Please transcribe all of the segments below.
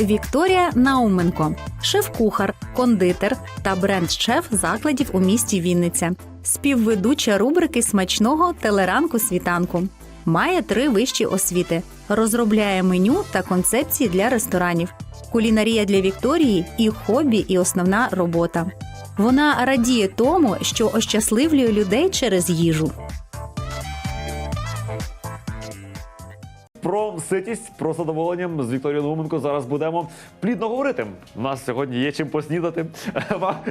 Вікторія Науменко, шеф-кухар, кондитер та бренд-шеф закладів у місті Вінниця, співведуча рубрики смачного телеранку світанку. Має три вищі освіти, розробляє меню та концепції для ресторанів. Кулінарія для Вікторії і хобі, і основна робота. Вона радіє тому, що ощасливлює людей через їжу. Про ситість, про задоволення з Вікторією Науменко зараз будемо плідно говорити. У нас сьогодні є чим поснідати,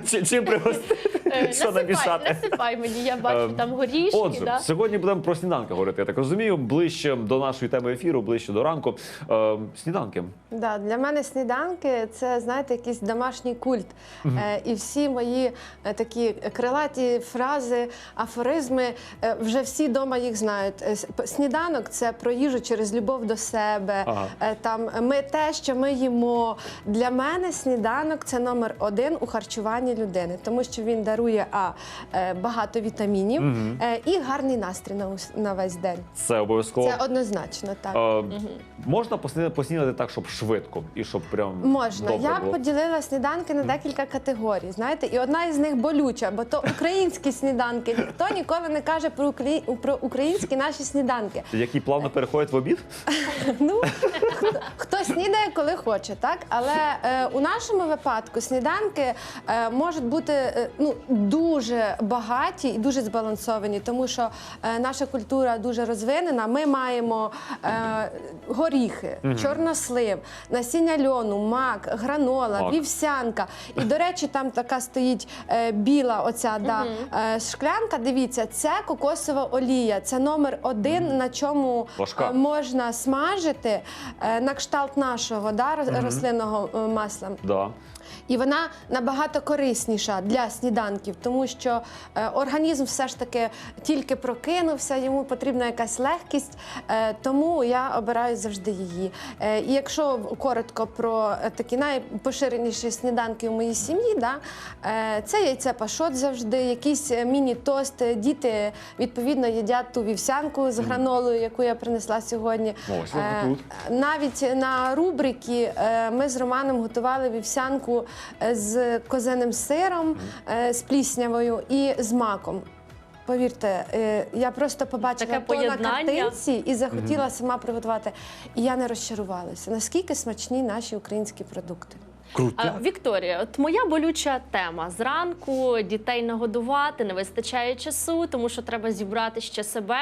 чим пригостити, що насипай, намішати. насипай мені, я бачу Ем, там горішки. Отже, да? сьогодні будемо про сніданки говорити. Я так розумію, ближче до нашої теми ефіру, ближче до ранку. Е, сніданки. Да, для мене сніданки це знаєте якийсь домашній культ. Е, і всі мої е, такі крилаті фрази, афоризми е, вже всі вдома їх знають. Е, Сніданок це про їжу через любов до себе. Ага. Е, там ми те, що ми їмо. Для мене сніданок це номер один у харчуванні людини, тому що він дарує а е, багато вітамінів е, і гарний настрій на ус- на весь день. Це обов'язково. Це однозначно так. Е, Можна поснідати, поснідати так, щоб швидко і щоб прям Можна. добре Я було. поділила сніданки на декілька категорій. Знаєте, і одна із них болюча, бо то українські сніданки. Ніхто ніколи не каже про украї- про українські наші сніданки. Які плавно переходять в обід? Ну хто, хто снідає, коли хоче, так але е, у нашому випадку сніданки е, можуть бути е, ну дуже багаті і дуже збалансовані, тому що е, наша культура дуже розвинена. Ми маємо е, горіхи, чорнослив, насіння льону, мак, гранола, Мак. вівсянка. І до речі, там така стоїть е, біла оця да, е, шклянка. Дивіться, це кокосова олія. Це номер один, на чому е, можна смажити е, на кшталт нашого да, рослинного масла. Да. І вона набагато корисніша для сніданків, тому що е, організм все ж таки тільки прокинувся, йому потрібна якась легкість, е, тому я обираю завжди її. Е, і якщо коротко про такі найпоширеніші сніданки у моїй сім'ї, да, це яйце пашот завжди, якийсь е, міні-тост. Діти відповідно їдять ту вівсянку з гранолою, яку я принесла сьогодні. Ось Е, тут. навіть на рубрики ми з Романом готували вівсянку з козиним сиром, з пліснявою і з маком. Повірте, е, я просто побачила Таке то на картинці і захотіла сама приготувати. І я не розчарувалася. Наскільки смачні наші українські продукти? А, Вікторія, от моя болюча тема. Зранку дітей нагодувати, не вистачає часу, тому що треба зібрати ще себе.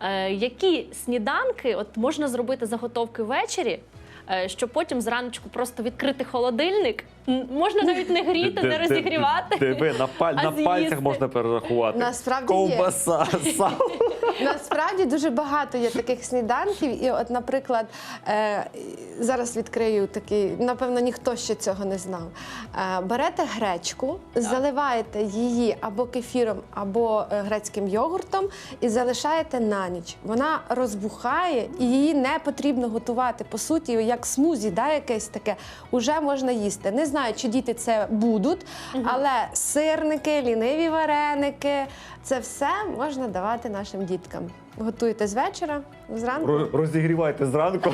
Е, які сніданки от можна зробити заготовки ввечері, е, щоб потім зраночку просто відкрити холодильник? Можна навіть не гріти, не розігрівати. Диви, на, паль, а на пальцях можна перерахувати. Насправді є. Ковбаса, сало. Насправді дуже багато є таких сніданків. І, от, наприклад, е, зараз відкрию такий, напевно, ніхто ще цього не знав. Е, берете гречку, заливаєте її або кефіром, або е, грецьким йогуртом і залишаєте на ніч. Вона розбухає і її не потрібно готувати. По суті, як смузі, да, якесь таке, уже можна їсти. Не знаю, чи діти це будуть, але сирники, ліниві вареники це все можна давати нашим діткам. Готуєте з вечора, зранку. Розігрівайте зранку.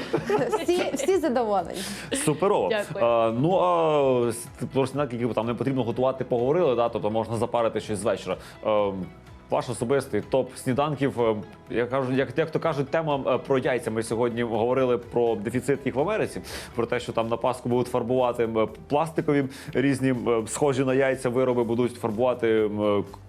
Всі, всі задоволені. Суперово. Дякую. А, ну а с- про сніданки, які там не потрібно готувати, поговорили, да? тобто можна запарити щось з вечора. Е, ваш особистий топ сніданків. е, Я кажу, як, як то кажуть, тема е, про яйця. Ми сьогодні говорили про дефіцит їх в Америці, про те, що там на Пасху будуть фарбувати е, пластикові різні схожі на яйця вироби, будуть фарбувати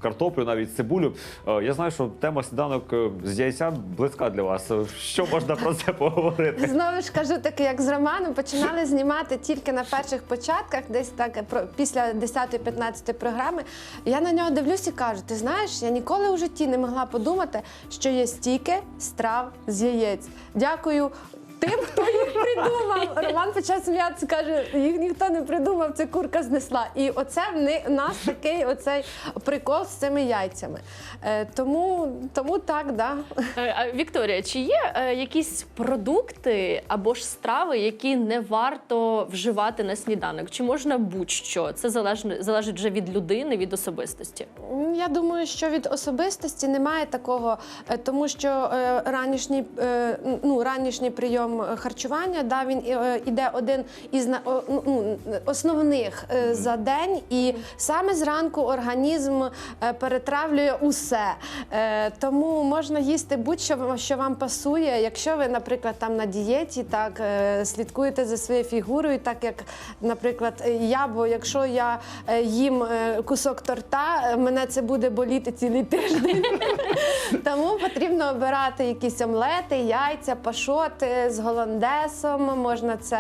картоплю, навіть цибулю. Я знаю, що тема сніданок з яйця близька для вас. Що можна про це поговорити? Знову ж кажу, таке як з Романом починали знімати тільки на перших початках, десь так після 10-15 програми. Я на нього дивлюсь і кажу: ти знаєш, я ніколи у житті не могла подумати, що є стільки страв з яєць. Дякую. Тим, хто їх придумав. Роман почав сміятися, каже, їх ніхто не придумав, це курка знесла. І оце в нас такий оцей прикол з цими яйцями. Е, тому, тому так, да. Е, а, Вікторія, чи є е, якісь продукти або ж страви, які не варто вживати на сніданок? Чи можна будь-що? Це залежно залежить вже від людини, від особистості. Я думаю, що від особистості немає такого, тому що е, ранішній, е, ну, ранішній прийом харчування харчування. Да, він е, іде один із ну, основних е, за день, і саме зранку організм е, перетравлює усе. Е, Тому можна їсти будь-що що вам пасує. Якщо ви, наприклад, там на дієті, так слідкуєте за своєю фігурою, так як, наприклад, я, бо якщо я їм кусок торта, мене це буде боліти цілий тиждень. Тому потрібно обирати якісь омлети, яйця, пашоти з голландесом. Можна це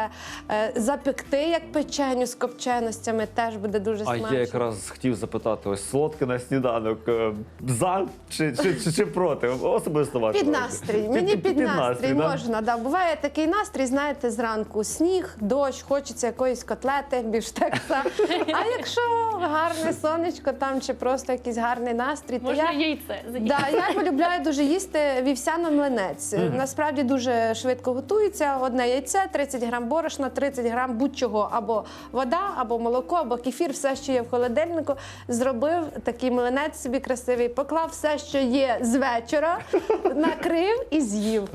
е, запекти як печеню з копченостями, теж буде дуже А смачно. я якраз хотів запитати, ось солодке на сніданок е, за чи, чи, чи, чи проти? Особисто ваше. Під настрій. Мені під- під, під настрій, да? можна. Да. Буває такий настрій, знаєте, зранку сніг, дощ, хочеться якоїсь котлети, бівштекса. А якщо гарне сонечко там чи просто якийсь гарний настрій, то Можна я яйце. Да, я полюбляю дуже їсти вівсяно-млинець. Насправді дуже швидко готується. Одне яйце, 30 грам борошна, 30 грам будь-чого або вода, або молоко, або кефір, все, що є в холодильнику. Зробив такий млинець собі красивий, поклав все, що є з вечора, накрив і з'їв.